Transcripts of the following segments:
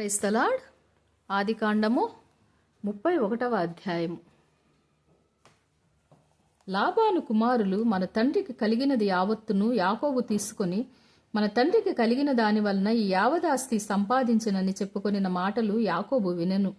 క్రైస్తలాడ్ ఆది కాండము ముప్పై ఒకటవ అధ్యాయము. లాభాను కుమారులు మన తండ్రికి కలిగినది యావత్తును యాకోబు తీసుకొని మన తండ్రికి కలిగిన దాని వలన ఈ యావదాస్తి సంపాదించనని చెప్పుకొనిన మాటలు యాకోబు వినెను.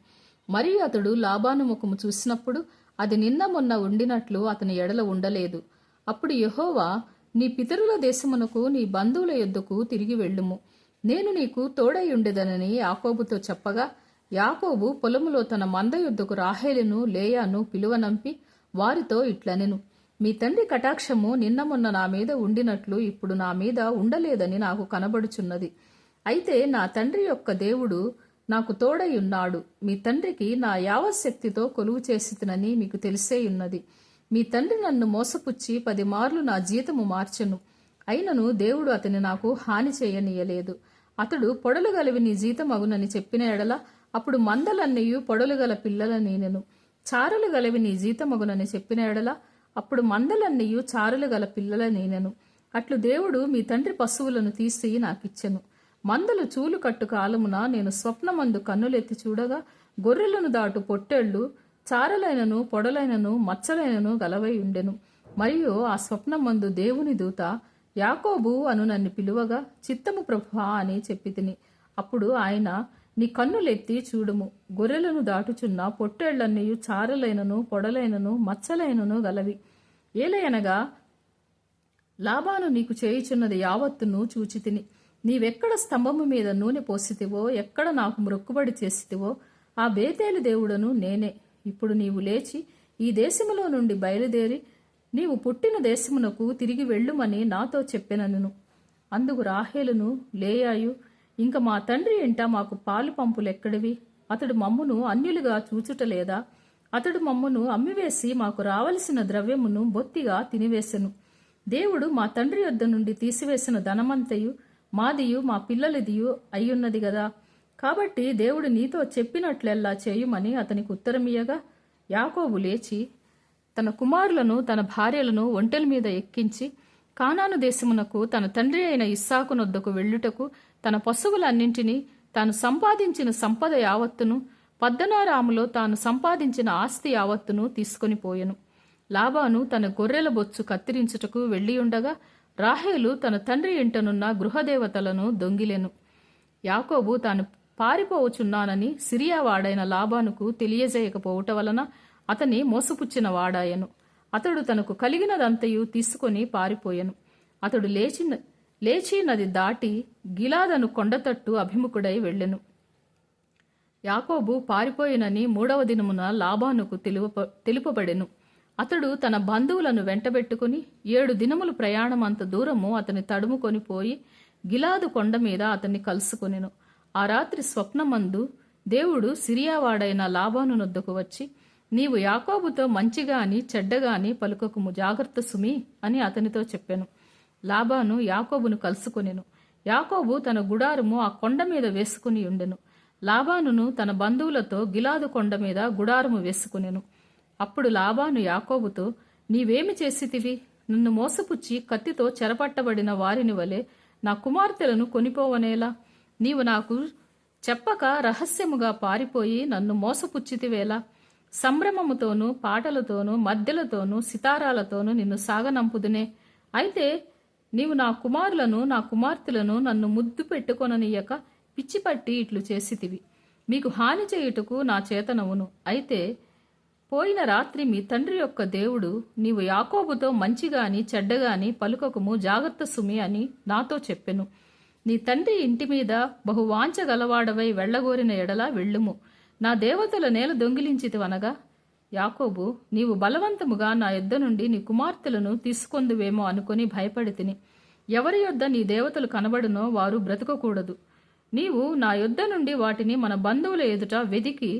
మరియు అతడు లాభాను ముఖము చూసినప్పుడు అది నిన్న మొన్న ఉండినట్లు అతని ఎడల ఉండలేదు. అప్పుడు యహోవా నీ పితరుల దేశమునకు నీ బంధువుల యొద్దకు తిరిగి వెళ్ళుము. నేను నీకు తోడై ఉండేదనని యాకోబుతో చెప్పగా యాకోబు పొలములో తన మంద యొద్దకు రాహేలును లేయాను పిలువనంపి వారితో ఇట్లనెను. మీ తండ్రి కటాక్షము నిన్న మొన్న నా మీద ఉండినట్లు ఇప్పుడు నా మీద ఉండలేదని నాకు కనబడుచున్నది. అయితే నా తండ్రి యొక్క దేవుడు నాకు తోడై ఉన్నాడు. మీ తండ్రికి నా యావశక్తితో కొలువు చేసినని మీకు తెలిసేయున్నది మీ తండ్రి నన్ను మోసపుచ్చి పది మార్లు నా జీతము మార్చెను. అయినను దేవుడు అతని నాకు హాని చేయనీయలేదు. అతడు పొడలు గలవి నీ జీతమగునని చెప్పిన ఎడల అప్పుడు మందలన్నయు పొడలు గల పిల్లల నేనెను. చారలు గలవి నీ జీతమగునని చెప్పిన ఎడల అప్పుడు మందలన్నయు చారలు గల పిల్లల నేనెను. అట్లు దేవుడు మీ తండ్రి పశువులను తీసి నాకిచ్చెను. మందలు చూలు కట్టు కాలమున నేను స్వప్నమందు కన్నులెత్తి చూడగా గొర్రెలను దాటు పొట్టేళ్ళు చారలైనను పొడలైనను మచ్చలైనను గలవై ఉండెను. మరియు ఆ స్వప్నమందు దేవుని దూత యాకోబు అను నన్ను పిలువగా చిత్తము ప్రభువా అని చెప్పి తిని అప్పుడు ఆయన నీ కన్నులెత్తి చూడుము. గొర్రెలను దాటుచున్న పొట్టేళ్ళన్నయు చారలైనను పొడలైనను మచ్చలైనను గలవి. ఏలయనగా లాభాను నీకు చేయుచున్నది యావత్తును చూచితిని నీవెక్కడ స్తంభము మీద నూనె పోసితివో ఎక్కడ నాకు మ్రొక్కుబడి చేసితివో ఆ బేతేలు దేవుడను నేనే. ఇప్పుడు నీవు లేచి ఈ దేశములో నుండి బయలుదేరి నీవు పుట్టిన దేశమునకు తిరిగి వెళ్ళుమని నాతో చెప్పెనను. అందుకు రాహేలును లేయాయు ఇంక మా తండ్రి ఇంట మాకు పాలు పంపులెక్కడివి? అతడు మమ్మును అన్యులుగా చూచుటలేదా? అతడు మమ్మును అమ్మివేసి మాకు రావలసిన ద్రవ్యమును బొత్తిగా తినివేశను దేవుడు మా తండ్రి యొద్ద నుండి తీసివేసిన ధనమంతయు మాదియు మా పిల్లలదియు అయ్యున్నది గదా. కాబట్టి దేవుడు నీతో చెప్పినట్లెల్లా చేయుమని అతనికి ఉత్తరమియ్యగా యాకోబు లేచి తన కుమారులను తన భార్యలను ఒంటెల మీద ఎక్కించి కానాను దేశమునకు తన తండ్రి అయిన ఇస్సాకునొద్దకు వెళ్ళుటకు తన పశువులన్నింటినీ తాను సంపాదించిన సంపద యావత్తును పద్దనారాములో తాను సంపాదించిన ఆస్తి యావత్తును తీసుకొని పోయెను. లాబాను తన గొర్రెల బొచ్చు కత్తిరించుటకు వెళ్ళియుండగా రాహేలు తన తండ్రి ఇంటనున్న గృహదేవతలను దొంగిలెను. యాకోబు తాను పారిపోవచున్నానని సిరియా వాడైన లాబానుకు తెలియజేయకపోవట వలన అతని మోసపుచ్చిన వాడాయను. అతడు తనకు కలిగినదంతయు తీసుకొని పారిపోయెను. అతడు లేచి లేచి నది దాటి గిలాదను కొండతట్టు అభిముఖుడై వెళ్ళెను. యాకోబు పారిపోయినని మూడవ దినమున లాభానుకు తెలుప తెలుపబడెను. అతడు తన బంధువులను వెంటబెట్టుకుని ఏడు దినములు ప్రయాణమంత దూరము అతని తడుముకొని పోయి గిలాదు కొండ మీద అతన్ని కలుసుకొనెను. ఆ రాత్రి స్వప్నమందు దేవుడు సిరియావాడైన లాభాను నొద్దకు వచ్చి నీవు యాకోబుతో మంచిగాని చెడ్డగాని పలుకకుము జాగ్రత్త సుమి అని అతనితో చెప్పాను. లాబాను యాకోబును కలుసుకొనెను. యాకోబు తన గుడారము ఆ కొండ మీద వేసుకుని ఉండెను. లాబానును తన బంధువులతో గిలాదు కొండ మీద గుడారము వేసుకునెను. అప్పుడు లాబాను యాకోబుతో నీవేమి చేసితివి? నన్ను మోసపుచ్చి కత్తితో చెరపట్టబడిన వారిని వలె నా కుమార్తెలను కొనిపోవనేలా? నీవు నాకు చెప్పక రహస్యముగా పారిపోయి నన్ను మోసపుచ్చితివేలా? సంభ్రమముతోనూ పాటలతోనూ మధ్యలతోనూ సితారాలతోనూ నిన్ను సాగనంపుదునే. అయితే నీవు నా కుమారులను నా కుమార్తెలను నన్ను ముద్దు పెట్టుకొననీయక పిచ్చిపట్టి ఇట్లు చేసితివి. మీకు హాని చేయుటకు నా చేతనవును. అయితే పోయిన రాత్రి మీ తండ్రి యొక్క దేవుడు నీవు యాకోబుతో మంచిగాని చెడ్డగాని పలుకకుము జాగ్రత్త సుమి అని నాతో చెప్పెను. నీ తండ్రి ఇంటి మీద బహువాంచ గలవాడవై వెళ్ళగోరిన ఎడలా వెళ్ళుము. నా దేవతల నేల దొంగిలించితివనగా యాకోబు నీవు బలవంతముగా నా యొద్ద నుండి నీ కుమార్తెలను తీసుకొందువేమో అనుకుని భయపడి తిని ఎవరి యొద్ద నీ దేవతలు కనబడునో వారు బ్రతకకూడదు. నీవు నా యొద్ద నుండి వాటిని మన బంధువుల ఎదుట వెదికి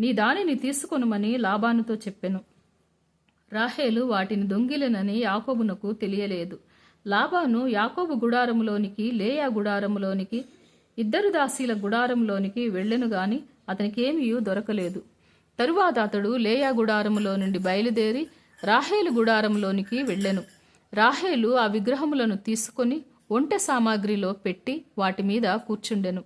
నీ దానిని తీసుకొనుమని లాభానుతో చెప్పెను. రాహేలు వాటిని దొంగిలినని యాకోబునకు తెలియలేదు. లాభాను యాకోబు గుడారములోనికి లేయా గుడారములోనికి ఇద్దరు దాసీల గుడారంలోనికి వెళ్ళెను గాని అతనికేమీ దొరకలేదు. తరువాత అతడు లేయా గుడారములో నుండి బయలుదేరి రాహేలు గుడారంలోనికి వెళ్ళెను. రాహేలు ఆ విగ్రహములను తీసుకొని ఒంటె సామాగ్రిలో పెట్టి వాటి మీద కూర్చుండెను.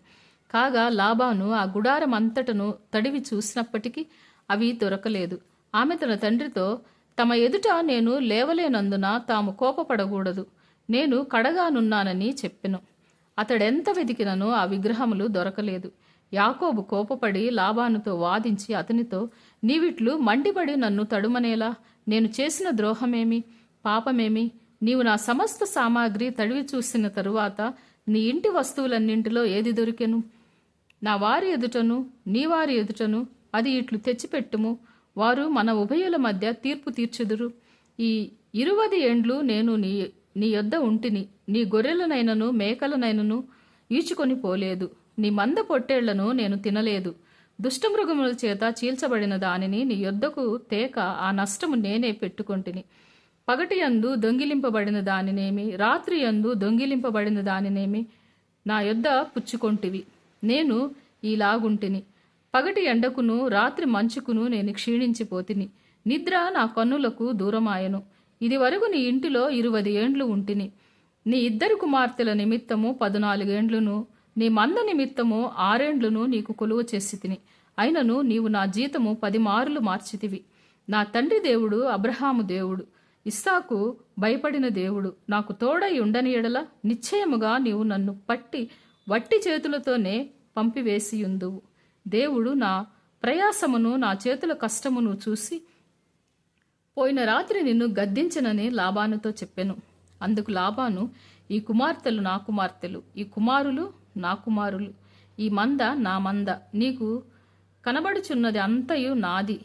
కాగా లాబాను ఆ గుడారం అంతటను తడివి చూసినప్పటికీ అవి దొరకలేదు. ఆమె తన తండ్రితో తమ ఎదుట నేను లేవలేనందున తాము కోపపడకూడదు. నేను కడగానున్నానని చెప్పెను. అతడెంత వెతికినను ఆ విగ్రహములు దొరకలేదు. యాకోబు కోపపడి లాబానుతో వాదించి అతనితో నీవిట్లు మండిపడి నన్ను తడుమనేలా? నేను చేసిన ద్రోహమేమి? పాపమేమి? నీవు నా సమస్త సామాగ్రి తడివి చూసిన తరువాత నీ ఇంటి వస్తువులన్నింటిలో ఏది దొరికెను? నా వారి ఎదుటను నీ వారి ఎదుటను అది ఇట్లు తెచ్చిపెట్టుము. వారు మన ఉభయుల మధ్య తీర్పు తీర్చుదురు. ఈ ఇరువది ఏండ్లు నేను నీ నీ యొద్ద ఉంటిని. నీ గొర్రెలనైనను మేకలనైనను ఈచుకొని పోలేదు. నీ మంద పొట్టేళ్ళను నేను తినలేదు. దుష్టమృగముల చేత చీల్చబడిన దానిని నీ యొద్దకు తేక ఆ నష్టము నేనే పెట్టుకొంటిని. పగటి యందు దొంగిలింపబడిన దానినేమి రాత్రియందు దొంగిలింపబడిన దానినేమి నా యొద్ద పుచ్చుకొంటివి. నేను ఈలాగుంటిని. పగటి ఎండకును రాత్రి మంచుకును నేను క్షీణించిపోతిని. నిద్ర నా కన్నులకు దూరమాయను. ఇది వరకు నీ ఇంటిలో ఇరువది ఏండ్లు ఉంటిని. నీ ఇద్దరు కుమార్తెల నిమిత్తము పదునాలుగేండ్లును నీ మంద నిమిత్తము ఆరేండ్లును నీకు కొలువ చేసి తిని. అయినను నీవు నా జీతము పది మారులు మార్చితివి. నా తండ్రి దేవుడు అబ్రహాము దేవుడు. ఇస్సాకు భయపడిన దేవుడు. నాకు తోడై ఉండని ఎడల నిశ్చయముగా నీవు నన్ను పట్టి వట్టి చేతులతోనే పంపివేసియుందువు. దేవుడు నా ప్రయాసమును నా చేతుల కష్టమును చూసి పోయిన రాత్రి నిన్ను గద్దించనని లాబానుతో చెప్పెను. అందుకు లాబాను ఈ కుమార్తెలు నా కుమార్తెలు. ఈ కుమారులు నా కుమారులు. ఈ మంద నా మంద. నీకు కనబడుచున్నది అంతయు నాది.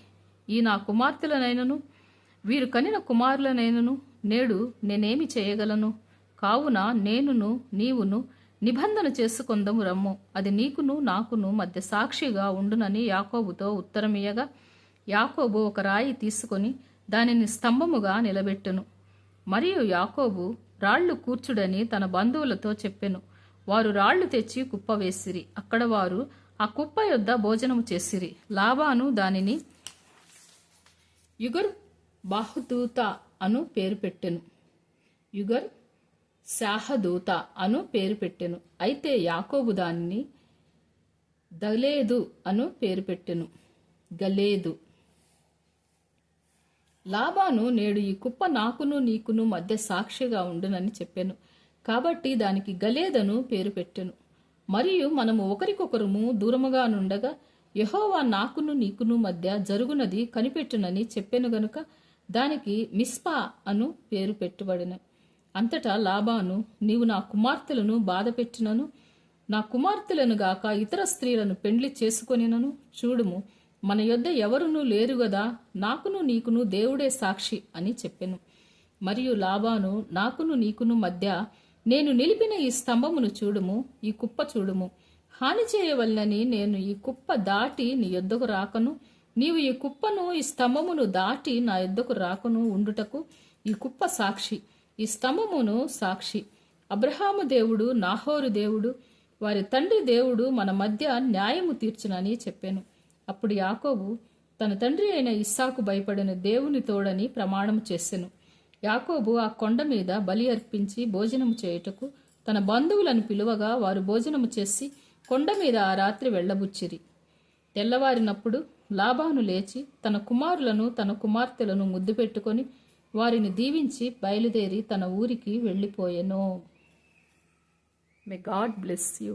ఈ నా కుమార్తెలనైనను వీరు కనిన కుమారులనైనను నేడు నేనేమి చేయగలను? కావున నేనును నీవును నిబంధన చేసుకొందము రమ్ము. అది నీకును నాకును మధ్య సాక్షిగా ఉండునని యాకోబుతో ఉత్తరమియగా యాకోబు ఒక రాయి తీసుకొని దానిని స్తంభముగా నిలబెట్టెను. మరియు యాకోబు రాళ్ళు కూర్చుడని తన బంధువులతో చెప్పెను. వారు రాళ్ళు తెచ్చి కుప్ప వేసిరి. అక్కడ వారు ఆ కుప్ప యొద్ద భోజనము చేసిరి. లాబాను దానిని యుగర్ బాహుదూత అను పేరు పెట్టెను. యుగర్ శాహదూత అను పేరు పెట్టెను. అయితే యాకోబు దానిని దలేదు అను పేరు పెట్టెను. గలేదు. లాబాను నేడు ఈ కుప్ప నాకును నీకును మధ్య సాక్షిగా ఉండునని చెప్పాను. కాబట్టి దానికి గలేదను పేరు పెట్టెను. మరియు మనము ఒకరికొకరుము దూరముగా నుండగా యహోవా నాకును నీకును మధ్య జరుగునది కనిపెట్టునని చెప్పెను గనుక దానికి మిస్పా అను పేరు పెట్టుబడిన. అంతటా లాబాను నీవు నా కుమార్తెలను బాధపెట్టినను నా కుమార్తెలను గాక ఇతర స్త్రీలను పెండ్లి చేసుకొనినను చూడుము. మన యొద్ద ఎవరునూ లేరు గదా నాకును నీకును దేవుడే సాక్షి అని చెప్పెను. మరియు లాబాను నాకును నీకును మధ్య నేను నిలిపిన ఈ స్తంభమును చూడుము ఈ కుప్ప చూడుము. హాని చేయవల్లని నేను ఈ కుప్ప దాటి నీ యొద్దకు రాకను. నీవు ఈ కుప్పను ఈ స్తంభమును దాటి నా యొద్దకు రాకను ఉండుటకు ఈ కుప్ప సాక్షి. ఈ స్తంభమును సాక్షి. అబ్రహాము దేవుడు నాహోరు దేవుడు వారి తండ్రి దేవుడు మన మధ్య న్యాయము తీర్చునని చెప్పాను. అప్పుడు యాకోబు తన తండ్రి అయిన ఇస్సాకు భయపడిన దేవుని తోడని ప్రమాణం చేసెను. యాకోబు ఆ కొండ మీద బలి అర్పించి భోజనము చేయుటకు తన బంధువులను పిలువగా వారు భోజనము చేసి కొండ మీద ఆ రాత్రి వెళ్ళబుచ్చిరి. తెల్లవారినప్పుడు లాభాను లేచి తన కుమారులను తన కుమార్తెలను ముద్దు పెట్టుకొని వారిని దీవించి బయలుదేరి తన ఊరికి వెళ్ళిపోయెను. May God bless you